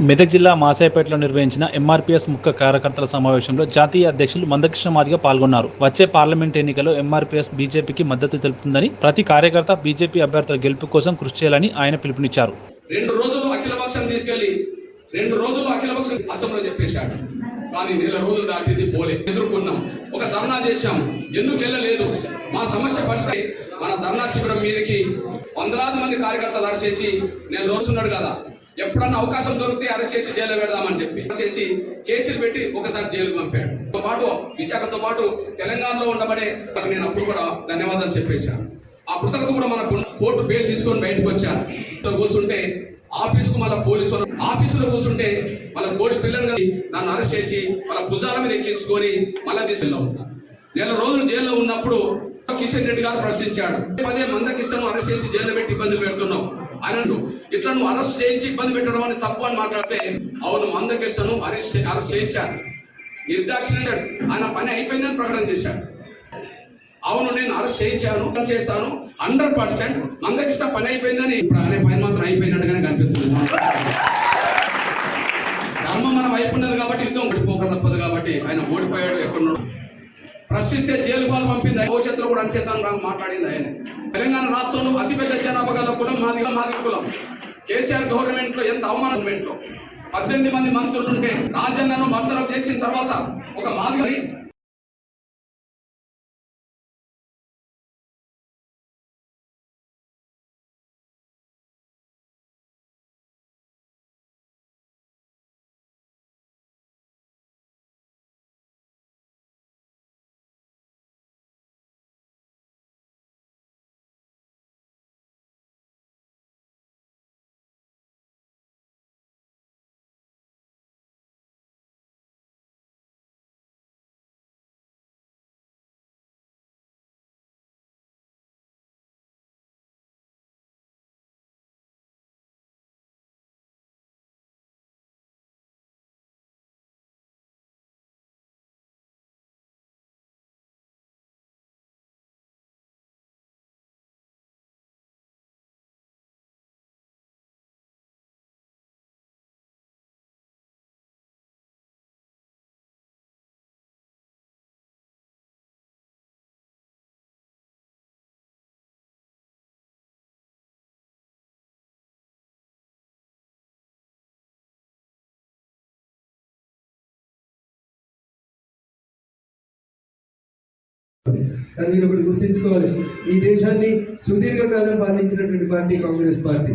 మెదక్ జిల్లా మాసాయపేటలో నిర్వహించిన ఎంఆర్పీఎస్ ముఖ్య కార్యకర్తల సమావేశంలో జాతీయ అధ్యక్షులు మందకృష్ణ మాదిగ పాల్గొన్నారు. వచ్చే పార్లమెంట్ ఎన్నికల్లో ఎంఆర్పీఎస్ బీజేపీకి మద్దతు తెలుపుతుందని ప్రతి కార్యకర్త బీజేపీ అభ్యర్థుల గెలుపు కోసం కృషి చేయాలని ఆయన పిలుపునిచ్చారు. రెండు రోజులు అఖిలపక్షం తీసుకెళ్ళి రెండు రోజులు అఖిలపక్షం అసెంబ్లీలో చెప్పేశాడు. కానీ నెల రోజులు దాటింది పోలే ఎదుర్కొన్నాం. ఒక ధర్నా చేశాం. ఎందుకు వెళ్ళలేదు? మా సమస్య పరిస్థితి మన ధర్నా శిబిరం మీదకి వందలాది మంది కార్యకర్తలు అడిచేసి చేసి నేను రోజున్నాడు కదా. ఎప్పుడన్నా అవకాశం దొరికితే అరెస్ట్ చేసి జైల్లో పెడదామని చెప్పి చేసి కేసులు పెట్టి ఒకసారి జైలుకు పంపాడు. తో పాటు విశాఖతో పాటు తెలంగాణలో ఉండబడే నేను అప్పుడు కూడా ధన్యవాదాలు చెప్పేశాను. ఆ పుస్తకం కూడా మనకు కోర్టు బెయిల్ తీసుకొని బయటకు వచ్చాను కూర్చుంటే ఆఫీసుకు మళ్ళీ పోలీసు ఆఫీసులో కూర్చుంటే మన కోడి పిల్లలు కలిసి నన్ను అరెస్ట్ చేసి మన భుజాల మీద ఎక్కించుకొని మళ్ళీ తీసుకెళ్ళాం నెల రోజులు జైల్లో ఉన్నప్పుడు కిషన్ రెడ్డి గారు ప్రశ్నించాడు. పదే మందకిస్తాను అరెస్ట్ చేసి జైల్లో పెట్టి ఇబ్బందులు పెడుతున్నాం. ఆయన ఇట్లా నువ్వు అరెస్ట్ చేయించి ఇబ్బంది పెట్టడం అని తప్పు అని మాట్లాడితే అవును మందకిస్తాను అరెస్ట్ అరెస్ట్ చేయించాను నిర్దాక్షిణ్యంగా ఆయన పని అయిపోయిందని ప్రకటన చేశాడు. అవును నేను అరెస్ట్ చేయించాను పని చేస్తాను హండ్రెడ్ పర్సెంట్ మందకృష్ణ పని అయిపోయిందని ఇప్పుడు అనే పని మాత్రం అయిపోయినట్టుగానే కనిపిస్తుంది. ధర్మం మన వైపు ఉన్నది కాబట్టి యుద్ధం ఓడిపోక తప్పదు కాబట్టి ఆయన ఓడిపోయాడు ఎక్కడున్నాడు. ప్రశ్నిస్తే జైలు పాలు పంపింది భవిష్యత్తులో కూడా అంచేతాను నాకు మాట్లాడింది ఆయన. తెలంగాణ రాష్ట్రంలో అతిపెద్ద జనాభా గల కులం మాది మాది కులం. కేసీఆర్ గవర్నమెంట్లో ఎంత అవమానమెంట్లో పద్దెనిమిది మంది మంత్రులు ఉంటే రాజన్నను బర్తరఫ్ చేసిన తర్వాత ఒక మాదిరి కానీ మీరు ఒకటి గుర్తుంచుకోవాలి. ఈ దేశాన్ని సుదీర్ఘకాలం పాలించినటువంటి పార్టీ కాంగ్రెస్ పార్టీ.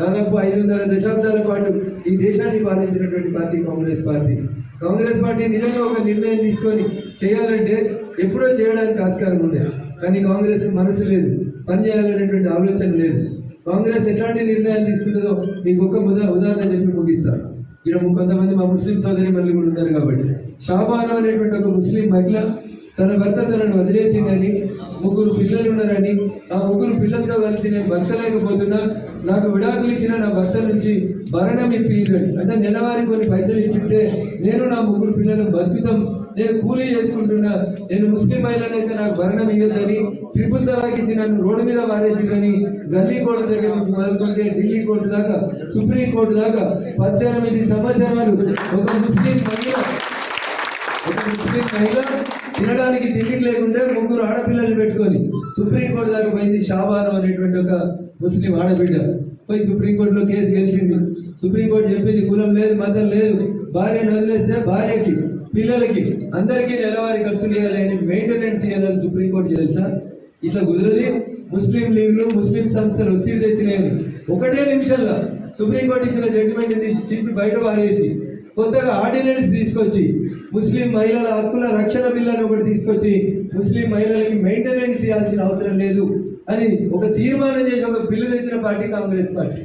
దాదాపు ఐదున్నర దశాబ్దాల పాటు ఈ దేశాన్ని పాలించినటువంటి party Congress party. Congress party నిజంగా ఒక నిర్ణయం తీసుకొని చేయాలంటే ఎప్పుడో చేయడానికి ఆస్కారం ఉంది. కానీ కాంగ్రెస్ మనసు లేదు పనిచేయాలనేటువంటి ఆలోచన లేదు. కాంగ్రెస్ ఎట్లాంటి నిర్ణయాలు తీసుకుంటుందో మీకు ఒక్క ఉదా ఉదాహరణ చెప్పి ముగిస్తాను ఇక్కడ కొంతమంది మా ముస్లిం సోదరి మళ్ళీ కూడా ఉన్నారు కాబట్టి. షాబాను అనేటువంటి ఒక ముస్లిం మహిళ తన భర్త తనను వదిలేసిందని ముగ్గురు పిల్లలు ఉన్నారని ఆ ముగ్గురు పిల్లలతో కలిసి నేను బతకలేకపోతున్నా నాకు విడాకులు ఇచ్చిన నా భర్త నుంచి భరణం ఇప్పించండి అంటే నెలవారి కొన్ని పైసలు ఇప్పితే నేను నా ముగ్గురు పిల్లలు బతుకుతాం. నేను కూలీ చేసుకుంటున్నా. నేను ముస్లిం మహిళనైతే నాకు భరణం ఇవ్వద్దని ట్రిపుల్ తలాక్ ఇచ్చి నన్ను రోడ్డు మీద వారేసిందని గల్లీ కోర్టు దగ్గర నుంచి మొదలుకుంటే ఢిల్లీ కోర్టు దాకా సుప్రీం కోర్టు దాకా పద్దెనిమిది సంవత్సరాలు ఒక ముస్లిం మహిళ ఒక ముస్లిం మహిళ తినడానికి తిండి లేకుంటే ముగ్గురు ఆడపిల్లలు పెట్టుకొని సుప్రీంకోర్టు దాకా పోయింది షాబాను అనేటువంటి ఒక ముస్లిం ఆడబిడ్డ. పోయి సుప్రీంకోర్టులో కేసు గెలిచింది. సుప్రీంకోర్టు చెప్పింది కులం లేదు మతం లేదు. భార్యను వదిలేస్తే భార్యకి పిల్లలకి అందరికీ నెలవారీ ఖర్చులు ఇవ్వాలని మెయింటెనెన్స్ ఇవ్వాలని సుప్రీంకోర్టు తెలుసా? ఇట్లా కుదరది. ముస్లిం లీగ్లు ముస్లిం సంస్థలు ఒత్తిడి తెచ్చినాయని ఒకటే నిమిషంలో సుప్రీంకోర్టు ఇచ్చిన జడ్జిమెంట్ తీసి చింపి బయట పారేసి కొత్తగా ఆర్డినెన్స్ తీసుకొచ్చి ముస్లిం మహిళల హక్కుల రక్షణ బిల్లను ఒకటి తీసుకొచ్చి ముస్లిం మహిళలకి మెయింటెనెన్స్ ఇవ్వాల్సిన అవసరం లేదు అని ఒక తీర్మానం చేసి ఒక బిల్లు తెచ్చిన పార్టీ కాంగ్రెస్ పార్టీ.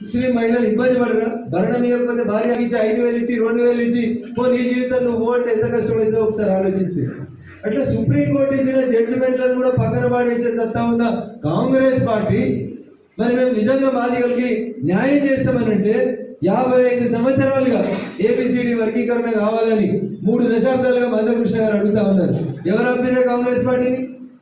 ముస్లిం మహిళలు ఇబ్బంది పడరా? భరణం ఇవ్వకపోతే భార్య ఇచ్చి ఐదు వేలు ఇచ్చి రెండు వేలు ఇచ్చి పో నీ జీవితం నువ్వు ఓట్ ఎంత కష్టమైందో ఒకసారి ఆలోచించి. అట్లా సుప్రీంకోర్టు ఇచ్చిన జడ్జిమెంట్లను కూడా పక్కన పాడేసే సత్తా ఉన్న కాంగ్రెస్ పార్టీ మరి మేము నిజంగా బాధితులకి న్యాయం చేస్తామనంటే యాభై ఐదు సంవత్సరాలుగా ఏబిసిడి వర్గీకరణ కావాలని మూడు దశాబ్దాలుగా మందకృష్ణ గారు అడుగుతా ఉన్నారు. ఎవరు అభ్యర్థి కాంగ్రెస్ పార్టీని?